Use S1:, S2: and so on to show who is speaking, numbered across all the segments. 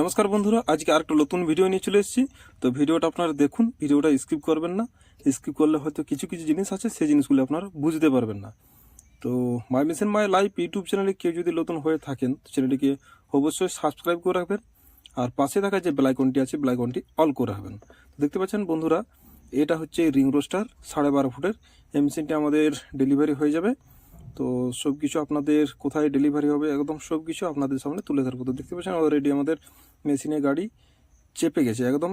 S1: নমস্কার বন্ধুরা, আজকে আরেকটা নতুন ভিডিও নিয়ে চলে এসেছি। তো ভিডিওটা আপনারা দেখুন ভিডিওটা স্কিপ করবেন না। স্কিপ করলে হয়তো কিছু কিছু জিনিস আছে, সেই জিনিসগুলো আপনারা বুঝতে পারবেন না। তো my mission my life YouTube চ্যানেলে কেউ যদি নতুন হয়ে থাকেন চ্যানেলটিকে অবশ্যই সাবস্ক্রাইব করে রাখবেন। আর পাশে থাকা যে বেলাইকনটি আছে ব্লাইকনটি অল করে রাখবেন। দেখতে পাচ্ছেন বন্ধুরা, এটা হচ্ছে রিং রোস্টার সাড়ে বারো ফুটের। এই মেশিনটি আমাদের ডেলিভারি হয়ে যাবে। তো সব কিছু আপনাদের কোথায় ডেলিভারি হবে, একদম সব কিছু আপনাদের সামনে তুলে ধরবো। তো দেখতে পাচ্ছেন অলরেডি আমাদের মেশিনে গাড়ি চেপে গেছে, একদম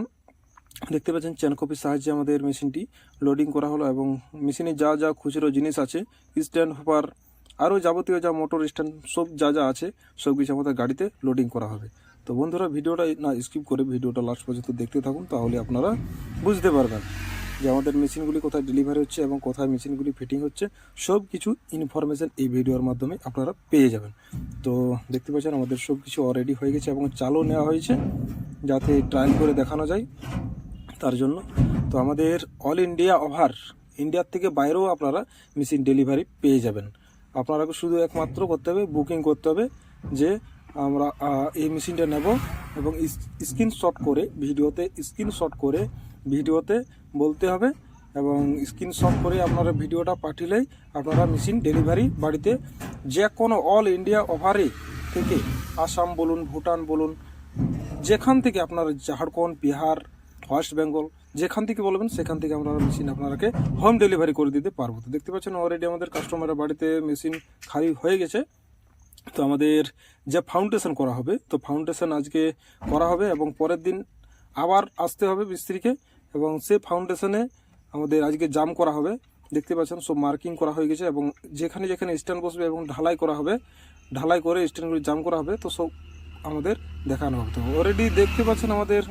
S1: দেখতে পাচ্ছেন চেন কপির সাহায্যে আমাদের মেশিনটি লোডিং করা হলো এবং মেশিনে যা যা খুচরো জিনিস আছে স্ট্যান্ড হোপার আরও যাবতীয় যা মোটর স্ট্যান্ড সব যা যা আছে সব কিছু আমাদের গাড়িতে লোডিং করা হবে। তো বন্ধুরা, ভিডিওটা না স্কিপ করে ভিডিওটা লাস্ট পর্যন্ত দেখতে থাকুন, তাহলে আপনারা বুঝতে পারবেন। যে আমাদের মেশিনগুলি কোথায় ডেলিভারি হচ্ছে এবং কোথায় মেশিনগুলি ফিটিং হচ্ছে সব কিছু ইনফরমেশন এই ভিডিওর মাধ্যমে আপনারা পেয়ে যাবেন। তো দেখতে পাচ্ছেন আমাদের সব কিছু অলরেডি হয়ে গেছে এবং চালও নেওয়া হয়েছে, যাতে ট্রায়াল করে দেখানো যায় তার জন্য। তো আমাদের অল ইন্ডিয়া ওভার ইন্ডিয়ার থেকে বাইরেও আপনারা মেশিন ডেলিভারি পেয়ে যাবেন। আপনারা শুধু একমাত্র করতে হবে বুকিং করতে হবে যে আমরা এই মেশিনটা নেব এবং স্ক্রিনশট করে, ভিডিওতে স্ক্রিনশট করে, ভিডিওতে বলতে হবে এবং স্ক্রিনশট করে আপনারা ভিডিওটা পাঠিয়েলেই আপনারা মেশিন ডেলিভারি বাড়িতে যে কোনো অল ইন্ডিয়া ওভারে থেকে আসাম বলুন, ভুটান বলুন, যেখান থেকে আপনার ঝাড়খণ্ড, বিহার, ওয়েস্ট বেঙ্গল, যেখান থেকে বলবেন সেখান থেকে আমরা মেশিন আপনারাকে হোম ডেলিভারি করে দিতে পারব। তো দেখতে পাচ্ছেন অলরেডি আমাদের কাস্টমারের বাড়িতে মেশিন খালি হয়ে গেছে। তো আমাদের যে ফাউন্ডেশন করা হবে, তো ফাউন্ডেশন আজকে করা হবে এবং পরের দিন আবার আসতে হবে মিস্ত্রিকে। এবং সে ফাউন্ডেশনে আমাদের আজকে জাম করা হবে। দেখতে পাচ্ছেন, সব মার্কিং করা হয়ে গেছে এবং যেখানে যেখানে স্ট্যান্ড বসবে এবং ঢালাই করা হবে, ঢালাই করে স্ট্যান্ডগুলি জাম করা হবে, তো সব আমাদের দেখানো হবে। তো অলরেডি দেখতে পাচ্ছেন আমাদের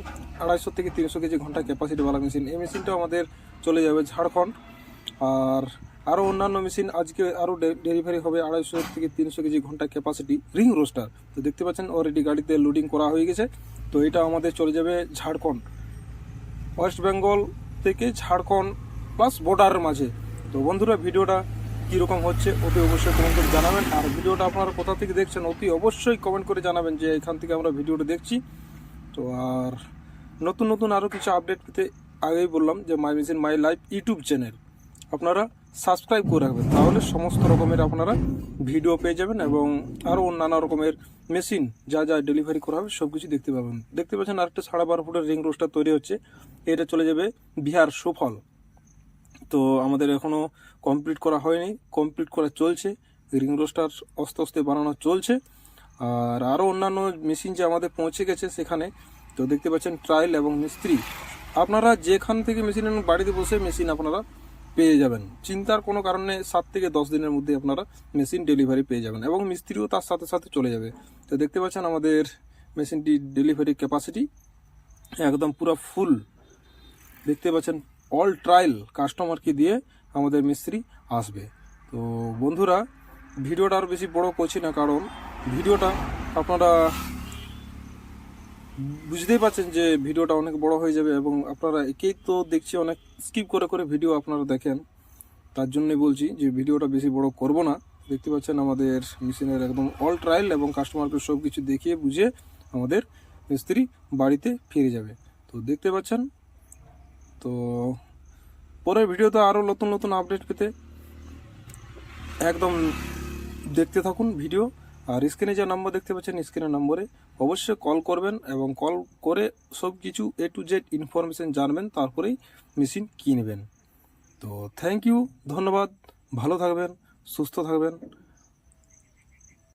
S1: আড়াইশো থেকে তিনশো কেজি ঘণ্টা ক্যাপাসিটিওয়ালা মেশিন এই মেশিনটাও আমাদের চলে যাবে ঝাড়খণ্ড। আর আরও অন্যান্য মেশিন আজকে আরও ডেলিভারি হবে আড়াইশো থেকে তিনশো কেজি ঘণ্টা ক্যাপাসিটি রিং রোস্টার তো দেখতে পাচ্ছেন অলরেডি গাড়িতে লোডিং করা হয়ে গেছে। তো এটা আমাদের চলে যাবে ঝাড়খণ্ড। ওয়েস্ট বেঙ্গল থেকে ঝাড়খণ্ড প্লাস বর্ডারের মাঝে। তো বন্ধুরা, ভিডিওটা কীরকম হচ্ছে অতি অবশ্যই কমেন্ট করে জানাবেন। আর ভিডিওটা আপনারা কোথা থেকে দেখছেন অতি অবশ্যই কমেন্ট করে জানাবেন যে এখান থেকে আমরা ভিডিওটা দেখছি। তো আর নতুন নতুন আরও কিছু আপডেট পেতে আগেই বললাম যে my machine my life YouTube channel আপনারা সাবস্ক্রাইব করে রাখবেন, তাহলে সমস্ত রকমের আপনারা ভিডিও পেয়ে যাবেন এবং আরও নানা রকমের মেশিন যা যা ডেলিভারি করা হবে সব কিছু দেখতে পাবেন। দেখতে পাচ্ছেন আরেকটা সাড়ে বারো ফুটের রিং রোস্টার তৈরি হচ্ছে, এটা চলে যাবে বিহার সুফল। তো আমাদের এখনও কমপ্লিট করা হয়নি, কমপ্লিট করা চলছে, রিং রোস্টার আস্তে আস্তে বানানো চলছে, আর আরও অন্যান্য মেশিন যে আমাদের পৌঁছে গেছে সেখানে, তো দেখতে পাচ্ছেন ট্রায়াল এবং মিস্ত্রি। আপনারা যেখান থেকে মেশিন বাড়িতে বসে মেশিন আপনারা পেয়ে যাবেন। চিন্তার কোনো কারণে সাত থেকে দশ দিনের মধ্যে আপনারা মেশিন ডেলিভারি পেয়ে যাবেন এবং মিস্ত্রিও তার সাথে সাথে চলে যাবে। তো দেখতে পাচ্ছেন আমাদের মেশিনটি ডেলিভারি ক্যাপাসিটি একদম পুরো ফুল। দেখতে পাচ্ছেন অল ট্রায়াল কাস্টমারকে দিয়ে আমাদের মিস্ত্রি আসবে। তো বন্ধুরা, ভিডিওটা আর বেশি বড় করছি না, কারণ ভিডিওটা আপনারা বুঝতেই পারছেন যে ভিডিওটা অনেক বড় হয়ে যাবে এবং আপনারা একেই তো দেখছি অনেক স্কিপ করে করে ভিডিও আপনারা দেখেন। তার জন্যই বলছি যে ভিডিওটা বেশি বড় করব না। দেখতে পাচ্ছেন আমাদের মেশিনের একদম অল ট্রায়াল এবং কাস্টমারকে সব কিছু দেখিয়ে বুঝিয়ে আমাদের মিস্ত্রি বাড়িতে ফিরে যাবে। তো দেখতে পাচ্ছেন? তো পরের ভিডিওতে আরও নতুন নতুন আপডেট পেতে একদম দেখতে থাকুন ভিডিও। আর স্ক্রিনে যে নম্বর দেখতে পাচ্ছেন, স্ক্রিনের নম্বরে অবশ্যই কল করবেন এবং কল করে সব কিছু এ টু জেড ইনফরমেশান জানবেন, তারপরেই মেশিন কিনবেন। তো থ্যাংক ইউ ধন্যবাদ, ভালো থাকবেন, সুস্থ থাকবেন।